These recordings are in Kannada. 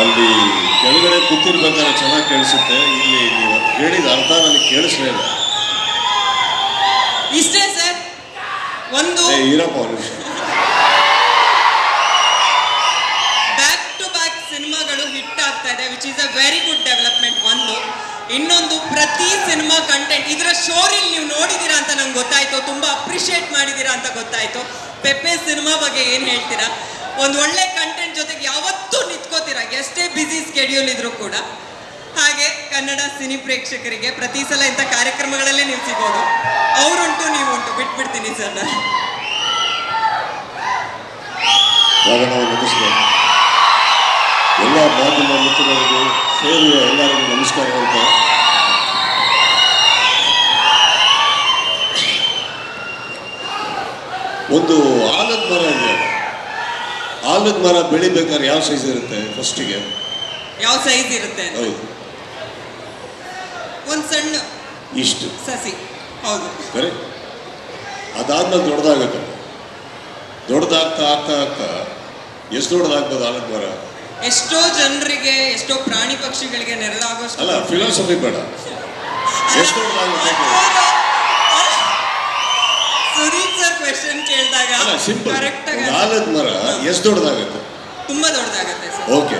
ಅಲ್ಲಿ ಕೆಳಗಡೆ ಕೂತಿರ್ಬೇಕಾದ್ರೆ ಚೆನ್ನಾಗಿ ಕೇಳಿಸುತ್ತೆ. ಇಲ್ಲಿ ನೀವು ಹೇಳಿದ ಅರ್ಥ ನನಗೆ ಕೇಳಿಸ್ಲಿಲ್ಲ ಇಷ್ಟೇ ಸರ್. ಒಂದು ಏ ಇರಪ್ಪ ಒಂದು ನಿಮಿಷ ಬ್ಯಾಕ್ ಟು ಬ್ಯಾಕ್ ಸಿನಿಮಾಗಳು ಹಿಟ್ ಆಗ್ತಾ ಇದೆ which is a very good development ಒಂದು. ಇನ್ನೊಂದು ಪ್ರತಿ ಸಿನಿಮಾ ಕಂಟೆಂಟ್ ಇದರ ಶೋರಿಲ್ ನೀವು ನೋಡಿದೀರಾ ಅಂತ ನಂಗೆ ಗೊತ್ತಾಯ್ತು ತುಂಬ ಅಪ್ರಿಷಿಯೇಟ್ ಮಾಡಿದೀರಾ ಅಂತ ಗೊತ್ತಾಯ್ತು. ಪೆಪ್ಪೆ ಸಿನಿಮಾ ಬಗ್ಗೆ ಏನು ಹೇಳ್ತೀರಾ? ಒಂದು ಒಳ್ಳೆ ಕಂಟೆಂಟ್ ಜೊತೆಗೆ ಯಾವತ್ತೂ ನಿಂತ್ಕೋತೀರಾ? ಎಷ್ಟೇ ಬ್ಯುಸಿ ಸ್ಕೆಡ್ಯೂಲ್ ಇದ್ರು ಕೂಡ. ಹಾಗೆ ಕನ್ನಡ ಸಿನಿ ಪ್ರೇಕ್ಷಕರಿಗೆ ಪ್ರತಿ ಸಲ ಇಂಥ ಕಾರ್ಯಕ್ರಮಗಳಲ್ಲೇ ನೀವು ಸಿಗೋದು ಅವರುಂಟು, ನೀವುಂಟು. ಬಿಟ್ಬಿಡ್ತೀನಿ ಸರ್ ಎಲ್ಲ ಮಾಧ್ಯಮ ಸೇರುವ ಎಲ್ಲರಿಗೂ ನಮಸ್ಕಾರ ಒಂದು ಆನಂದ ಆಲದ ಮರ ಬೆಳಿಬೇಕಾದ್ರೆ ಯಾವ ಸೈಜ್ ಇರುತ್ತೆ ಫಸ್ಟಿಗೆ ಯಾವ ಸೈಜ್ ಇರುತ್ತೆ? ಹೌದು. ಒಂದು ಸಣ್ಣ ಇಷ್ಟು. ಸಸಿ. ಹೌದು. ಸರಿ ಅದಾದ್ಮೇಲೆ ದೊಡ್ಡದಾಗುತ್ತೆ. ದೊಡ್ಡದಾಗ್ತಾ ಆಗ್ತಾ ಆಗ್ತಾ ಎಷ್ಟು ದೊಡ್ಡದಾಗ್ಬೋದು ಆಲದ ಮರ? ಎಷ್ಟೋ ಜನರಿಗೆ ಎಷ್ಟೋ ಪ್ರಾಣಿ ಪಕ್ಷಿಗಳಿಗೆ ನೆರಳಾಗೋಷ್ಟು ಅಲ್ಲ ಫಿಲಾಸಫಿ ಬೇಡ. ಎಷ್ಟು ದೊಡ್ಡದಾಗುತ್ತೆ? ಸರ್ ಕ್ವೆಶನ್ ಕೇಳಿದಾಗ ಸಿಂಪಲ್ ಕರೆಕ್ಟ್ ಆಗಿ ಆಲದ ಮರ ಎಷ್ಟು ದೊಡ್ಡದಾಗುತ್ತೆ? ತುಂಬಾ ದೊಡ್ಡದಾಗುತ್ತೆ ಸರ್. ಓಕೆ.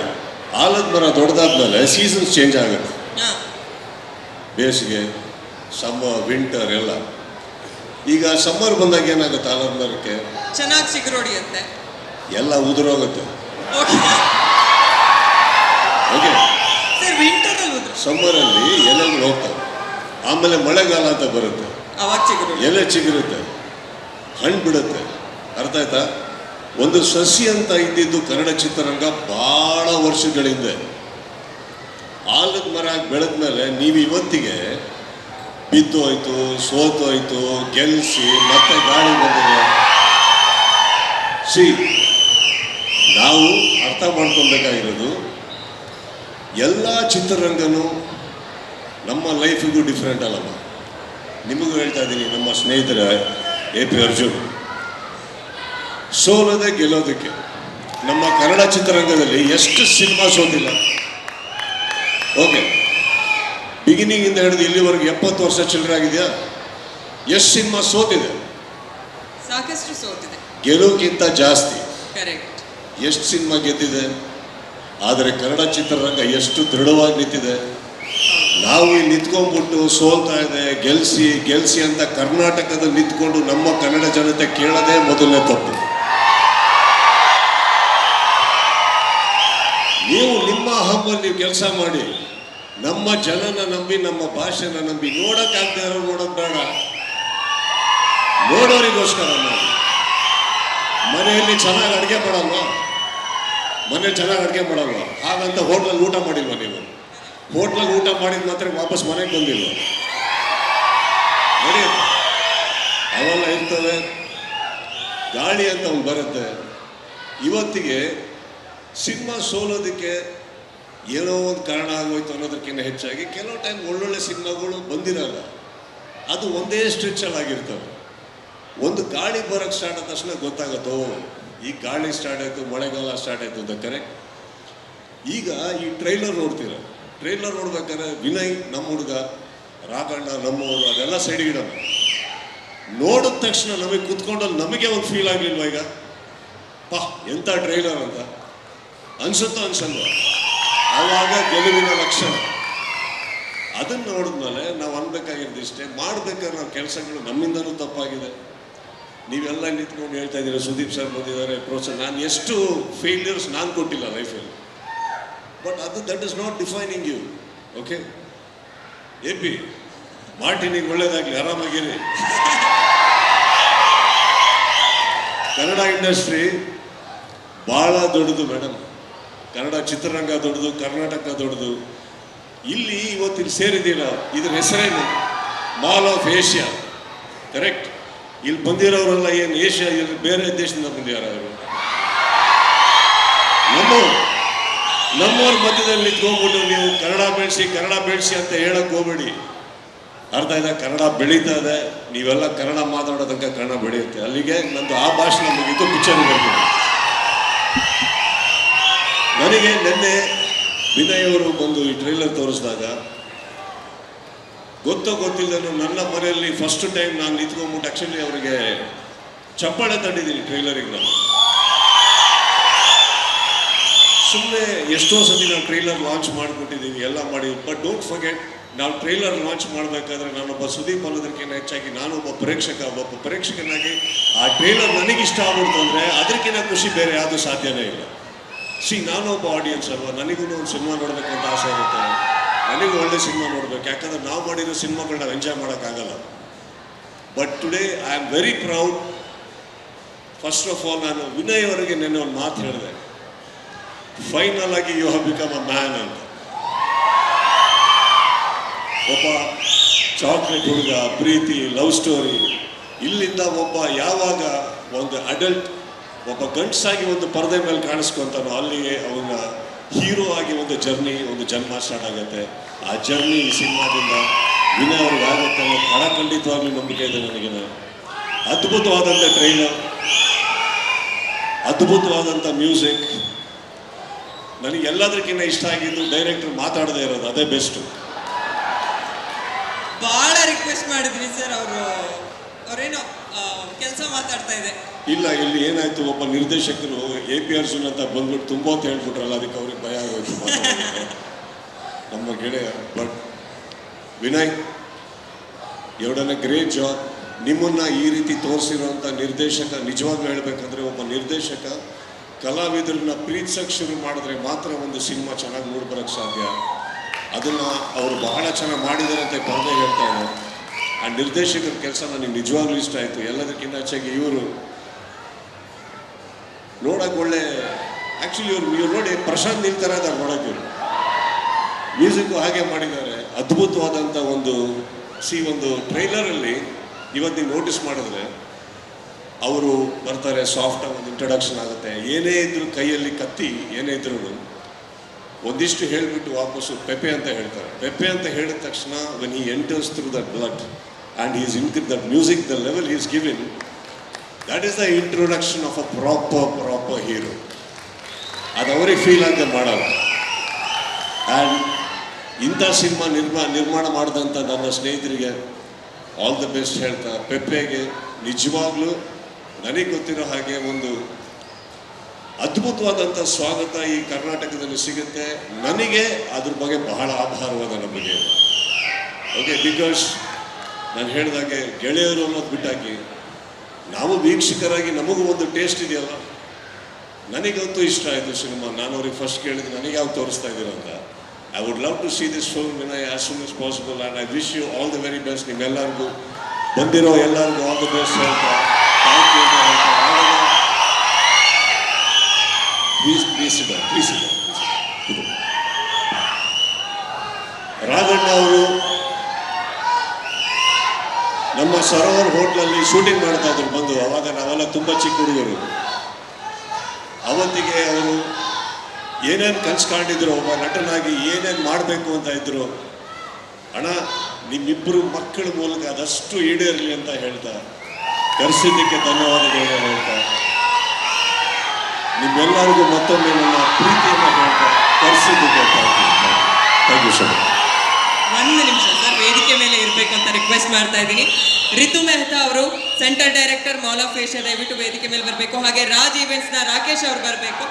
ಆಲದ ಮರ ದೊಡ್ಡದಾದ್ಮೇಲೆ ಸೀಸನ್ಸ್ ಚೇಂಜ್ ಆಗುತ್ತೆ. ಹಾ. ಬೇಸಿಗೆ ಸಮ್ಮರ್ ವಿಂಟರ್ ಎಲ್ಲ. ಈಗ ಸಮ್ಮರ್ ಬಂದಾಗ ಏನಾಗುತ್ತೆ ಆಲದ ಮರಕ್ಕೆ? ಚೆನ್ನಾಗಿ ಚಿಗುರೊಡಿಯುತ್ತೆ ಎಲ್ಲ ಉದುರೋಗುತ್ತೆ. ಓಕೆ. ಓಕೆ. ಸರ್ ವಿಂಟರ್ ಅಲ್ಲಿ ಉದ್ರು. ಸಮ್ಮರಲ್ಲಿ ಎಲೆಗಳು ಹೋಗ್ತವೆ. ಆಮೇಲೆ ಮಳೆಗಾಲ ಅಂತ ಬರುತ್ತೆ. ಅವಾಗ ಚಿಗುರೊಡಿ ಎಲೆ ಚಿಗುರುತ್ತೆ. ಹಣ್ಣು ಬಿಡುತ್ತೆ. ಅರ್ಥ ಆಯ್ತಾ? ಒಂದು ಸಸಿ ಅಂತ ಇದ್ದಿದ್ದು ಕನ್ನಡ ಚಿತ್ರರಂಗ ಬಹಳ ವರ್ಷಗಳಿಂದ. ಆಲದ ಮರ ಬೆಳೆದ ಮೇಲೆ ನೀವು ಇವತ್ತಿಗೆ ಬಿದ್ದು ಹೋಯ್ತು, ಸೋತು ಹೋಯ್ತು, ಗೆಲ್ಸಿ ಮತ್ತೆ ಗಾಳಿ ಬಂದಿದೆ. ಸಿ, ನಾವು ಅರ್ಥ ಮಾಡ್ಕೊಬೇಕಾಗಿರೋದು ಎಲ್ಲ ಚಿತ್ರರಂಗನೂ ನಮ್ಮ ಲೈಫಿಗೂ ಡಿಫ್ರೆಂಟ್ ಅಲ್ಲಮ್ಮ. ನಿಮಗೂ ಹೇಳ್ತಾ ಇದ್ದೀನಿ, ನಮ್ಮ ಸ್ನೇಹಿತರ ಎ ಪಿ ಅರ್ಜುನ್ ಸೋಲದೆ ಗೆಲ್ಲೋದಕ್ಕೆ ನಮ್ಮ ಕನ್ನಡ ಚಿತ್ರರಂಗದಲ್ಲಿ ಎಷ್ಟು ಸಿನಿಮಾ ಸೋತಿಲ್ಲ. ಓಕೆ ಬಿಗಿನಿಂಗ್ ಇಂದ ಹಿಡಿದು ಇಲ್ಲಿವರೆಗೆ ಎಪ್ಪತ್ತು ವರ್ಷ ಚಿಲ್ಡ್ರ ಆಗಿದೆಯಾ ಎಷ್ಟು ಸಿನಿಮಾ ಸೋತಿದೆ? ಸಾಕಷ್ಟು ಸೋತಿದೆ. ಗೆಲುವಕ್ಕಿಂತ ಜಾಸ್ತಿ. ಎಷ್ಟು ಸಿನಿಮಾ ಗೆದ್ದಿದೆ? ಆದರೆ ಕನ್ನಡ ಚಿತ್ರರಂಗ ಎಷ್ಟು ದೃಢವಾಗಿ ನಿಂತಿದೆ? ನಾವು ಇಲ್ಲಿ ನಿಂತ್ಕೊಂಡ್ಬಿಟ್ಟು ಸೋಲ್ತಾ ಇದೆ, ಗೆಲ್ಸಿ ಗೆಲ್ಸಿ ಅಂತ ಕರ್ನಾಟಕದಲ್ಲಿ ನಿಂತ್ಕೊಂಡು ನಮ್ಮ ಕನ್ನಡ ಜನತೆ ಕೇಳೋದೇ ಮೊದಲನೇ ತಪ್ಪು. ನೀವು ನಿಮ್ಮ ಹಬ್ಬಲ್ಲಿ ನೀವು ಕೆಲಸ ಮಾಡಿ, ನಮ್ಮ ಜನನ ನಂಬಿ, ನಮ್ಮ ಭಾಷೆನ ನಂಬಿ ನೋಡೋಕ್ಕಾಗ್ತಾ ಇರೋರು ನೋಡೋದು ಬೇಡ. ನೋಡೋರಿಗೋಸ್ಕರ ನಾವು. ಮನೆಯಲ್ಲಿ ಚೆನ್ನಾಗಿ ಅಡುಗೆ ಮಾಡಲ್ವಾ? ಮನೆ ಚೆನ್ನಾಗಿ ಅಡುಗೆ ಮಾಡಲ್ವ? ಹಾಗಂತ ಹೋಟ್ಲಲ್ಲಿ ಊಟ ಮಾಡಿಲ್ವಾ ನೀವು? ಹೋಟ್ಲಲ್ಲಿ ಊಟ ಮಾಡಿದ ಮಾತ್ರ ವಾಪಸ್ ಮನೆಗೆ ಬಂದಿಲ್ಲ ನೋಡಿ, ಅವೆಲ್ಲ ಇರ್ತವೆ. ಗಾಳಿ ಅಂತ ಒಂದು ಬರುತ್ತೆ. ಇವತ್ತಿಗೆ ಸಿನಿಮಾ ಸೋಲೋದಕ್ಕೆ ಏನೋ ಒಂದು ಕಾರಣ ಆಗೋಯ್ತು ಅನ್ನೋದಕ್ಕಿಂತ ಹೆಚ್ಚಾಗಿ ಕೆಲವು ಟೈಮ್ ಒಳ್ಳೊಳ್ಳೆ ಸಿನಿಮಾಗಳು ಬಂದಿರಲ್ಲ. ಅದು ಒಂದೇ ಸ್ಟ್ರೆಚಲ್ಲಿ ಆಗಿರ್ತವೆ. ಒಂದು ಗಾಳಿ ಬರೋಕ್ಕೆ ಸ್ಟಾರ್ಟ್ ಆದ ತಕ್ಷಣ ಗೊತ್ತಾಗತ್ತೋ? ಈ ಗಾಳಿ ಸ್ಟಾರ್ಟ್ ಆಯಿತು, ಮಳೆಗಾಲ ಸ್ಟಾರ್ಟ್ ಆಯಿತು ಅಂತ ಕರೆಕ್ಟ್ ಈಗ ಈ ಟ್ರೈಲರ್ ನೋಡ್ತೀರ? ಟ್ರೈಲರ್ ನೋಡ್ಬೇಕಾದ್ರೆ ವಿನಯ್ ನಮ್ಮ ಹುಡುಗ, ರಾಘಣ್ಣ ನಮ್ಮವರು ಅದೆಲ್ಲ ಸೈಡ್ ಇಡೋಣ ನೋಡಿದ ತಕ್ಷಣ ನಮಗೆ ಕುತ್ಕೊಂಡಲ್ಲಿ ನಮಗೆ ಒಂದು ಫೀಲ್ ಆಗಲಿಲ್ವ ಈಗ? ಪಾ ಎಂಥ ಟ್ರೈಲರ್ ಅಂತ. ಅನ್ಸುತ್ತೋ ಅನ್ಸಲ್ವ? ಆವಾಗ ಗೆಲುವಿನ ಲಕ್ಷಣ. ಅದನ್ನು ನೋಡಿದ್ಮೇಲೆ ನಾವು ಅನ್ಬೇಕಾಗಿರೋದು ಇಷ್ಟೇ ಮಾಡಬೇಕಾದ್ರೆ ನಾವು ಕೆಲಸಗಳು ನಮ್ಮಿಂದನೂ ತಪ್ಪಾಗಿದೆ. ನೀವೆಲ್ಲ ನಿಂತ್ಕೊಂಡು ಹೇಳ್ತಾ ಇದ್ದೀರಾ, ಸುದೀಪ್ ಸರ್ ಬಂದಿದ್ದಾರೆ ಪ್ರೋತ್ಸಾಹ ನಾನು ಎಷ್ಟು ಫೇಲ್ಯೂರ್ಸ್ ನಾನು ಕೊಟ್ಟಿಲ್ಲ ಲೈಫಲ್ಲಿ ಬಟ್ ಅದು that is not defining you okay A P ಮಾರ್ಟಿನಿಗೆ ಒಳ್ಳೇದಾಗಲಿ, ಆರಾಮಾಗಿರಿ. ಕನ್ನಡ ಇಂಡಸ್ಟ್ರಿ ಭಾಳ ದೊಡ್ಡದು ಮೇಡಮ್ ಕನ್ನಡ ಚಿತ್ರರಂಗ ದೊಡ್ಡದು, ಕರ್ನಾಟಕ ದೊಡ್ಡದು. ಇಲ್ಲಿ ಇವತ್ತಿನ ಸೇರಿದ್ದೀರ ಇದ್ರ ಹೆಸರೇನು? ಮಾಲ್ ಆಫ್ ಏಷ್ಯಾ ಕರೆಕ್ಟ್ ಇಲ್ಲಿ ಬಂದಿರೋರೆಲ್ಲ ಏನು ಏಷ್ಯಾ ಇಲ್ಲಿ ಬೇರೆ ದೇಶದಿಂದ ಬಂದಿದ್ದಾರೆ ಅವರು? ನಮ್ಮ ನಮ್ಮವ್ರ ಮಧ್ಯದಲ್ಲಿ ನಿಂತ್ಕೊಂಡ್ಬಿಟ್ಟು ನೀವು ಕನ್ನಡ ಬೆಳೆಸಿ ಕನ್ನಡ ಬೆಳೆಸಿ ಅಂತ ಹೇಳಕ್ ಹೋಗ್ಬೇಡಿ. ಅರ್ಥ ಇದೆ ಕನ್ನಡ ಬೆಳೀತಾ ಇದೆ. ನೀವೆಲ್ಲ ಕನ್ನಡ ಮಾತಾಡೋ ಕನ್ನಡ ಬೆಳೆಯುತ್ತೆ. ಅಲ್ಲಿಗೆ ನಂದು ಆ ಭಾಷೆ ಮುಗಿತು ಪಿಕ್ಚರ್ ಬರ್ತೀನಿ ನನಗೆ ನಿನ್ನೆ ವಿನಯ್ ಅವರು ಬಂದು ಈ ಟ್ರೈಲರ್ ತೋರಿಸಿದಾಗ, ಗೊತ್ತೋ ಗೊತ್ತಿಲ್ಲದನ್ನು ನನ್ನ ಮನೆಯಲ್ಲಿ ಫಸ್ಟ್ ಟೈಮ್ ನಾನು ನಿಂತ್ಕೊಂಡ್ಬಿಟ್ಟು ಆ್ಯಕ್ಚುಲಿ ಅವರಿಗೆ ಚಪ್ಪಾಳೆ ತಂಡಿದ್ದೀನಿ ಟ್ರೈಲರಿಗೆ ನಾನು. ಸುಮ್ಮನೆ ಎಷ್ಟೋ ಸತಿ ನಾವು ಟ್ರೈಲರ್ ಲಾಂಚ್ ಮಾಡಿಬಿಟ್ಟಿದ್ದೀವಿ ಎಲ್ಲ ಮಾಡಿ ಬಟ್ ಡೋಂಟ್ ಫರ್ಗೆಟ್ ನಾವು ಟ್ರೈಲರ್ ಲಾಂಚ್ ಮಾಡಬೇಕಾದ್ರೆ ನಾನೊಬ್ಬ ಸುದೀಪ್ ಅನ್ನೋದಕ್ಕಿಂತ ಹೆಚ್ಚಾಗಿ ನಾನೊಬ್ಬ ಪ್ರೇಕ್ಷಕ, ಒಬ್ಬ ಪ್ರೇಕ್ಷಕನಾಗಿ ಆ ಟ್ರೈಲರ್ ನನಗೆ ಇಷ್ಟ ಆಗ್ಬಿಡ್ತು ಅಂದರೆ ಅದಕ್ಕಿಂತ ಖುಷಿ ಬೇರೆ ಯಾವುದು ಸಾಧ್ಯನೇ ಇಲ್ಲ. ಸಿ ನಾನೊಬ್ಬ ಆಡಿಯನ್ಸ್ ಅಲ್ವಾ? ನನಗೂ ಒಂದು ಸಿನಿಮಾ ನೋಡಬೇಕು ಅಂತ ಆಸೆ ಇರುತ್ತೆ. ನನಗೂ ಒಳ್ಳೆ ಸಿನಿಮಾ ನೋಡಬೇಕು. ಯಾಕಂದ್ರೆ ನಾವು ಮಾಡಿರೋ ಸಿನಿಮಾಗಳನ್ನ ಎಂಜಾಯ್ ಮಾಡೋಕ್ಕಾಗಲ್ಲ. But today I am very proud first of all ನಾನು ವಿನಯ್ ಅವರಿಗೆ ನೆನ್ನೆ ಒಂದು ಮಾತು ಹೇಳಿದೆ. ಫೈನಲ್ ಆಗಿ you have become a man ಅಂತ. ಒಬ್ಬ ಚಾಕ್ಲೇಟ್ ಹುಡುಗ, ಪ್ರೀತಿ ಲವ್ ಸ್ಟೋರಿ ಇಲ್ಲಿಂದ ಒಬ್ಬ ಯಾವಾಗ ಒಂದು ಅಡಲ್ಟ್ ಒಬ್ಬ ಗಂಡಸಾಗಿ ಒಂದು ಪರದೆ ಮೇಲೆ ಕಾಣಿಸ್ಕೊಂತಾನೋ ಅಲ್ಲಿಗೆ ಅವನ ಹೀರೋ ಆಗಿ ಒಂದು ಜರ್ನಿ ಒಂದು ಜನ್ಮ ಸ್ಟಾರ್ಟ್ ಆಗುತ್ತೆ. ಆ ಜರ್ನಿ ಈ ಸಿನಿಮಾದಿಂದ ವಿನಯ ಅವ್ರಿಗೆ ಆಗುತ್ತೆ ಅನ್ನೋ ಬಹಳ ಖಂಡಿತವಾಗ್ಲೂ ನಂಬಿಕೆ ಇದೆ ನನಗೆ ಅದ್ಭುತವಾದಂಥ ಟ್ರೈಲರ್ ಅದ್ಭುತವಾದಂಥ ಮ್ಯೂಸಿಕ್ ನನಗೆ ಎಲ್ಲದಕ್ಕಿಂತ ಇಷ್ಟ ಆಗಿದ್ದು ಡೈರೆಕ್ಟರ್ ಮಾತಾಡದೇ ಇರೋದು ಅದೇ ಬೆಸ್ಟ್ ಬಹಳ ರಿಕ್ವೆಸ್ಟ್ ಮಾಡಿದ್ರಿ ಸರ್ ಅವರು. ಅವರೇನೋ ಕೆಲಸ ಮಾತಾಡ್ತಾ ಇದೆ. ಇಲ್ಲ ಇಲ್ಲಿ ಏನಾಯ್ತು ಒಬ್ಬ ನಿರ್ದೇಶಕರು ಎ ಪಿ ಅರ್ಜುನ್ ಅಂತ ಬಂದ್ಬಿಟ್ಟು ತುಂಬ ಅಂತ ಹೇಳ್ಬಿಟ್ರಲ್ಲ ಅದಕ್ಕೆ ಅವ್ರಿಗೆ ಭಯ ಆಗೋಯ್ತು. ನಮ್ಮ ಗೆಳೆಯ ಬಟ್ ವಿನಯ್ ಎರಡನೇ ಗ್ರೇಟ್ ಜಾಬ್ ನಿಮ್ಮನ್ನ ಈ ರೀತಿ ತೋರಿಸಿರುವಂಥ ನಿರ್ದೇಶಕ ನಿಜವಾಗ್ಲೂ ಹೇಳ್ಬೇಕಂದ್ರೆ ಒಬ್ಬ ನಿರ್ದೇಶಕ ಕಲಾವಿದರನ್ನ ಪ್ರೀತ್ಸಕ್ ಶುರು ಮಾಡಿದ್ರೆ ಮಾತ್ರ ಒಂದು ಸಿನಿಮಾ ಚೆನ್ನಾಗಿ ನೋಡ್ಬರಕ್ಕೆ ಸಾಧ್ಯ. ಅದನ್ನ ಅವರು ಬಹಳ ಚೆನ್ನಾಗಿ ಮಾಡಿದ್ದಾರೆ ಅಂತ ಪರದೆ ಹೇಳ್ತಾ ಇದ್ದಾರೆ ಆ ನಿರ್ದೇಶಕರ ಕೆಲಸ ನನಗೆ ನಿಜವಾಗ್ಲೂ ಇಷ್ಟ ಆಯಿತು. ಎಲ್ಲದಕ್ಕಿಂತ ಹೆಚ್ಚಾಗಿ ಇವರು ನೋಡೋಕೆ ಒಳ್ಳೆ ಆ್ಯಕ್ಚುಲಿ ಇವರು, ಇವ್ರು ನೋಡಿ ಪ್ರಶಾಂತ್ ನಿಲ್ತಾರೆ ಇವರು. ಇವ್ರು ಮ್ಯೂಸಿಕ್ಕು ಹಾಗೆ ಮಾಡಿದ್ದಾರೆ. ಅದ್ಭುತವಾದಂಥ ಒಂದು ಸಿ ಒಂದು ಟ್ರೈಲರಲ್ಲಿ ಇವತ್ತು ನೀವು ನೋಟಿಸ್ ಮಾಡಿದ್ರೆ ಅವರು ಬರ್ತಾರೆ ಸಾಫ್ಟ್ ಒಂದು ಇಂಟ್ರಡಕ್ಷನ್ ಆಗುತ್ತೆ. ಏನೇ ಇದ್ರು ಕೈಯಲ್ಲಿ ಕತ್ತಿ, ಏನೇ ಇದ್ರು ಒಂದಿಷ್ಟು ಹೇಳಿಬಿಟ್ಟು ವಾಪಸ್ಸು ಪೆಪೆ ಅಂತ ಹೇಳ್ತಾರೆ. ಪೆಪೆ ಅಂತ ಹೇಳಿದ ತಕ್ಷಣ when he enters through that blood and is in that music the level is given that is the introduction of a proper proper hero ಅದು ಅವರಿಗೆ ಫೀಲ್ ಅಂತ ಮಾಡಲ್ಲ. ಆ್ಯಂಡ್ ಇಂಥ ಸಿನಿಮಾ ನಿರ್ಮಾ, ನಿರ್ಮಾಣ ಮಾಡಿದಂಥ ನನ್ನ ಸ್ನೇಹಿತರಿಗೆ ಆಲ್ ದ ಬೆಸ್ಟ್ ಹೇಳ್ತಾ ಪೆಪ್ಪೆಗೆ ನಿಜವಾಗ್ಲೂ ನನಗೆ ಗೊತ್ತಿರೋ ಹಾಗೆ ಒಂದು ಅದ್ಭುತವಾದಂಥ ಸ್ವಾಗತ ಈ ಕರ್ನಾಟಕದಲ್ಲಿ ಸಿಗುತ್ತೆ. ನನಗೆ ಅದ್ರ ಬಗ್ಗೆ ಬಹಳ ಆಭಾರವಾದ ನಮಗೆ ಓಕೆ ಬಿಕಾಸ್ ನಾನು ಹೇಳಿದಾಗೆ ಗೆಳೆಯರು ಅನ್ನೋದು ಬಿಟ್ಟಾಕಿ ನಾವು ವೀಕ್ಷಕರಾಗಿ ನಮಗೂ ಒಂದು ಟೇಸ್ಟ್ ಇದೆಯಲ್ಲ. ನನಗಂತೂ ಇಷ್ಟ ಆಯಿತು ಸಿನಿಮಾ. ನಾನು ಅವ್ರಿಗೆ ಫಸ್ಟ್ ಕೇಳಿದ್ದು ನನಗೆ ಯಾವ ತೋರಿಸ್ತಾ ಇದ್ದೀರ ಅಂತ. I would love to see this film when I as soon is possible and I wish you all the very best ನಿಮ್ಮೆಲ್ಲರಿಗೂ. ಬಂದಿರೋ ಎಲ್ಲರಿಗೂ ಆಲ್ ದ ಬೆಸ್ಟ್ ಹೇಳ್ತಾ. ಪ್ಲೀಸ್ ಪ್ಲೀಸ್ ಇದೆ ರಾಘಣ್ಣ ಅವರು ನಮ್ಮ ಸರೋವರ್ ಹೋಟ್ಲಲ್ಲಿ ಶೂಟಿಂಗ್ ಮಾಡ್ತಾ ಇದ್ರು, ಬಂದು. ಅವಾಗ ನಾವೆಲ್ಲ ತುಂಬ ಚಿಕ್ಕ ಹುಡುಗರು. ಅವತ್ತಿಗೆ ಅವರು ಏನೇನು ಕನ್ಸು ಒಬ್ಬ ನಟನಾಗಿ ಏನೇನು ಮಾಡಬೇಕು ಅಂತ ಇದ್ರು. ಅಣ್ಣ ನಿಮ್ಮಿಬ್ಬರು ಮಕ್ಕಳ ಮೂಲಕ ಅದಷ್ಟು ಈಡೇರಲಿ ಅಂತ ಹೇಳ್ತಾ, ಕರೆಸಿದ್ದಕ್ಕೆ ಧನ್ಯವಾದಗಳು ಹೇಳ್ತಾ. ನಿಮ್ಮೆಲ್ಲರಿಗೂ ಮತ್ತೊಮ್ಮೆ ನನ್ನ ಪ್ರೀತಿಯನ್ನು ಹೇಳ್ತಾ ಕರೆಸಿದ್ದು ಥ್ಯಾಂಕ್ ಯು ಸರ್ ಮಚ್ ಒಂದು ನಿಮಿಷ ಸರ್ ವೇದಿಕೆ ಮೇಲೆ ಇರಬೇಕು ರಿಕ್ವೆಸ್ಟ್ ಮಾಡ್ತಾ ಇದ್ದೀನಿ. ರಿತು ಮೆಹ್ತಾ ಅವರು centre director mall of Asia ದಯವಿಟ್ಟು ವೇದಿಕೆ ಮೇಲೆ ಬರಬೇಕು. ಹಾಗೆ ರಾಜ್ ಈವೆಂಟ್ಸ್ನ ರಾಕೇಶ್ ಅವರು ಬರಬೇಕು.